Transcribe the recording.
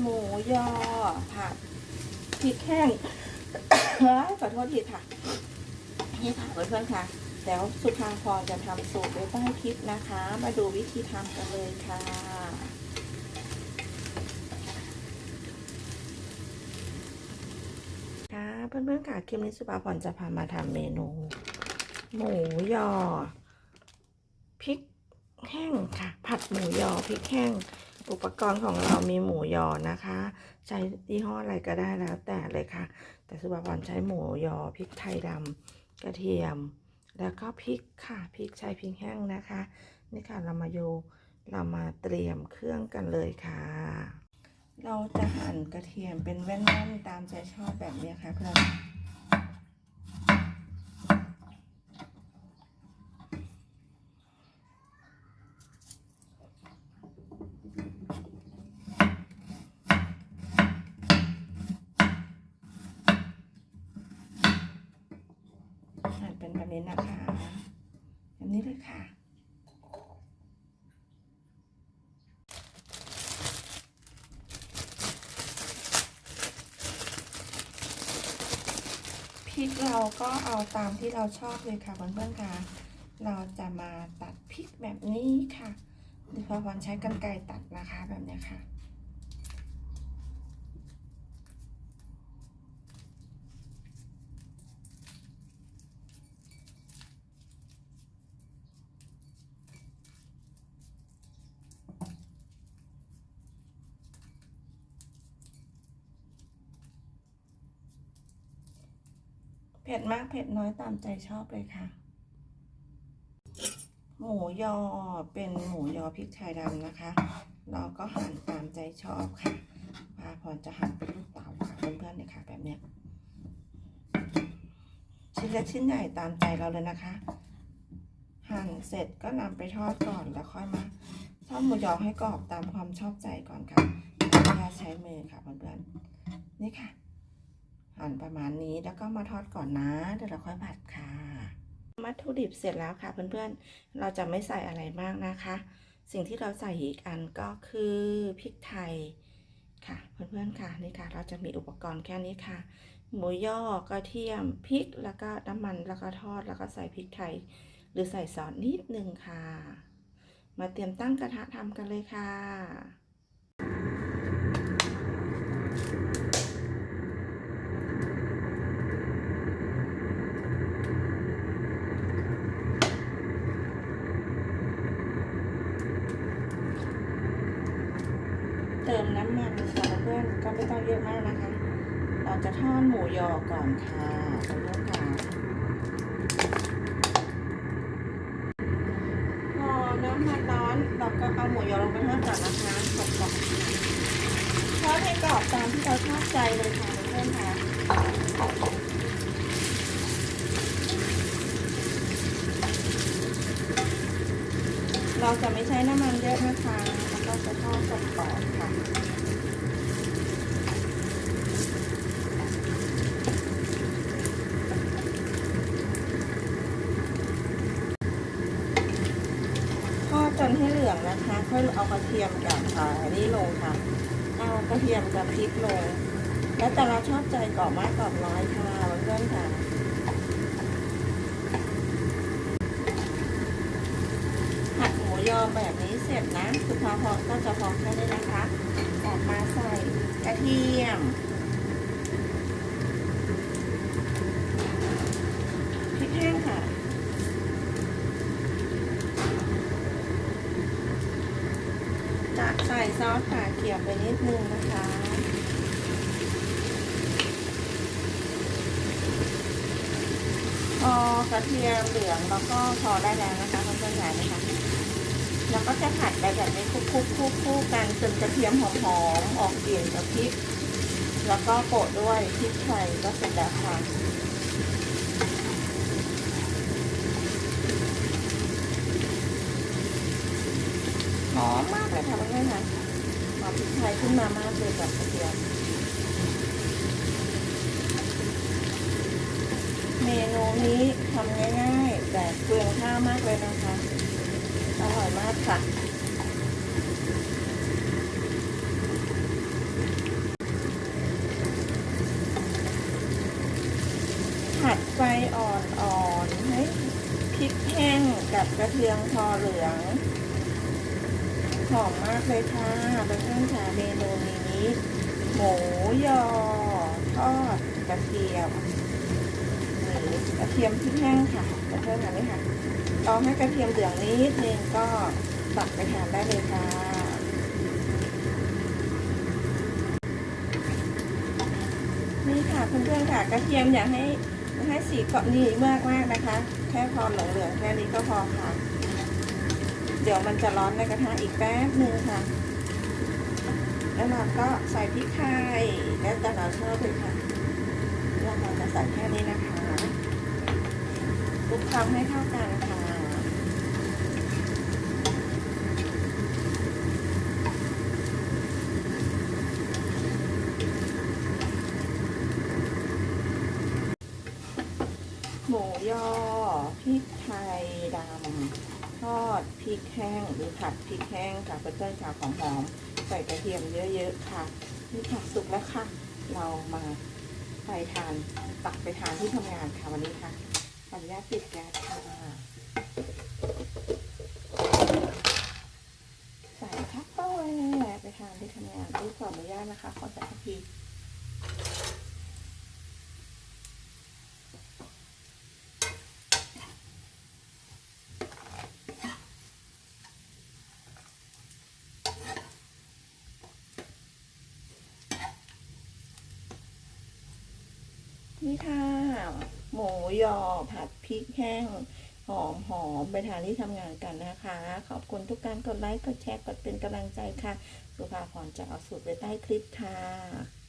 หมูยอผัดพริกแห้งขอโทษทีค่ะ นี่ค่ะเพื่อนๆค่ะ แล้วสุภาพรจะทำสูตรไว้ใต้คลิปนะคะ มาดูวิธีทำกันเลยค่ะค่ะเพื่อนๆค่ะคลิปนี้สุภาพรจะพามาทำเมนู หมูยอพริกแห้งค่ะ ผัดหมูยอพริกแห้ง อุปกรณ์ของเรามีหมูยอนะคะ ใช้ยี่ห้ออะไรก็ได้แล้วแต่เลยค่ะ แต่สุภาพรใช้หมูยอพริกไทยดำกระเทียม แล้วก็พริกค่ะพริกใช้พริกแห้งนะคะ นี่ค่ะเรามาโยเรามาเตรียมเครื่องกันเลยค่ะ เราจะหั่นกระเทียมเป็นแว่นๆตามใจชอบแบบนี้ค่ะเพื่อน หั่นเป็นแบบนี้นะคะ แบบนี้เลยค่ะ พริกเราก็เอาตามที่เราชอบเลยค่ะเพื่อนๆค่ะ เราจะมาตัดพริกแบบนี้ค่ะดิพอวันใช้กรรไกรตัดนะคะแบบนี้ค่ะ เผ็ดมากเผ็ดน้อยตามใจชอบเลยค่ะ หมูยอเป็นหมูยอพริกไทยดำนะคะ เราก็หั่นตามใจชอบค่ะพาพรจะหั่นเป็นลูกเต๋าค่ะเพื่อนๆเนี่ยค่ะ แบบเนี้ยชิ้นเล็กชิ้นใหญ่ตามใจเราเลยนะคะ หั่นเสร็จก็นำไปทอดก่อนแล้วค่อยมาทอดหมูยอให้กรอบตามความชอบใจก่อนค่ะอย่าใช้มือค่ะเพื่อนๆนี่ค่ะ หั่นประมาณนี้แล้วก็มาทอดก่อนนะเดี๋ยวเราค่อยผัดค่ะวัตถุดิบเสร็จแล้วค่ะเพื่อนๆ เราจะไม่ใส่อะไรมากนะคะ สิ่งที่เราใส่อีกอันก็คือพริกไทยค่ะเพื่อนๆค่ะนี่ค่ะ เราจะมีอุปกรณ์แค่นี้ค่ะ หมูย่อกระเทียมพริกแล้วก็น้ำมันแล้วก็ทอดแล้วก็ใส่พริกไทย หรือใส่ซอสนิดนึงค่ะ มาเตรียมตั้งกระทะทำกันเลยค่ะ มน้ำมันค่ะเพื่อนก็ไม่ต้องเยอะมากนะคะ เราจะทอดหมูยอก่อนค่ะเพื่อนค่ะพอน้ำมันร้อนเราก็เอาหมูยอลงไปทอดก่อนนะคะกรอบๆทอดให้กรอบตามที่เราชอบใจเลยค่ะเพื่อนๆค่ะเราจะไม่ใช้น้ำมันเยอะนะคะ ก็จะทอดกรอบค่ะทอดจนให้เหลืองนะคะ ค่อยเอากระเทียมกับอ่าอันนี้ลงค่ะ เอากระเทียมกับพริกลง แล้วแต่เราชอบใจกรอบมากกรอบน้อยค่ะเพื่อนๆค่ะผัดหมูยอแบบนี้ เสร็จนะสุภาพรก็จะพอแค่นี้นะคะ ออกมาใส่กระเทียมพริกแห้งค่ะจะใส่ซอสฝาเขียวไปนิดนึงนะคะพอกระเทียมเหลืองแล้วก็พอได้แล้วนะคะเพื่อนๆค่ะนะคะ แล้วก็จะผัดไปแบบนี้คลุกๆคู่ๆกันจนกระเทียมหอมๆออกเกลิ่นกับพริก แล้วก็โปะด้วยพริกไทยก็เสร็จแล้วค่ะหอมมากเลยค่ะเพื่อนๆค่ะหอมพริกไทยขึ้นมามากเลยกับกระเทียมเมนูนี้ทำง่ายๆ แต่เปลืองข้าวมากเลยนะคะ อร่อยมากค่ะ ผัดไฟอ่อนๆให้พริกแห้งกับกระเทียมพอเหลือง หอมมากเลยค่ะเป็นข้างขาเมนูนี้ หมูยอ ทอดกระเทียม กระเทียมพริกแห้งค่ะเพื่อนๆค่ะนี่ค่ะรอให้กระเทียมเหลืองนิดนึงก็ตักไปทานได้เลยค่ะนี่ค่ะเพื่อนๆค่ะ กระเทียมอย่าให้ให้สีเกาะนี่มากมากนะคะ แค่พอเหลืองๆแค่นี้ก็พอค่ะ เดี๋ยวมันจะร้อนในกระทะอีกแป๊บนึงค่ะ แล้วเราก็ใส่พริกไทยแล้วแต่เราชอบเลยค่ะแล้วเราจะใส่แค่นี้นะคะ ลุกเคล้าให้เข้ากันค่ะหมูยอพริกไทยดำทอดพริกแห้งหรือผัดพริกแห้งค่ะเพื่อนๆค่ะของหอมใส่กระเทียมเยอะๆค่ะนี่ค่ะสุกแล้วค่ะ เรามาไปทานตักไปทานที่ทำงานค่ะวันนี้ค่ะ ออนุญาตปิดแก๊สค่ะใส่ทักเป้าเลยไปทานที่ทำงานด้วยขออนุญาตนะคะ ขอใส่ทักทีนี่ค่ะ หมูยอผัดพริกแห้ง หอมหอมไปทานที่ทำงานกันนะคะ ขอบคุณทุกการกดไลค์กดแชร์กดเป็นกำลังใจค่ะ สุภาพรจะเอาสูตรไว้ใต้คลิปค่ะ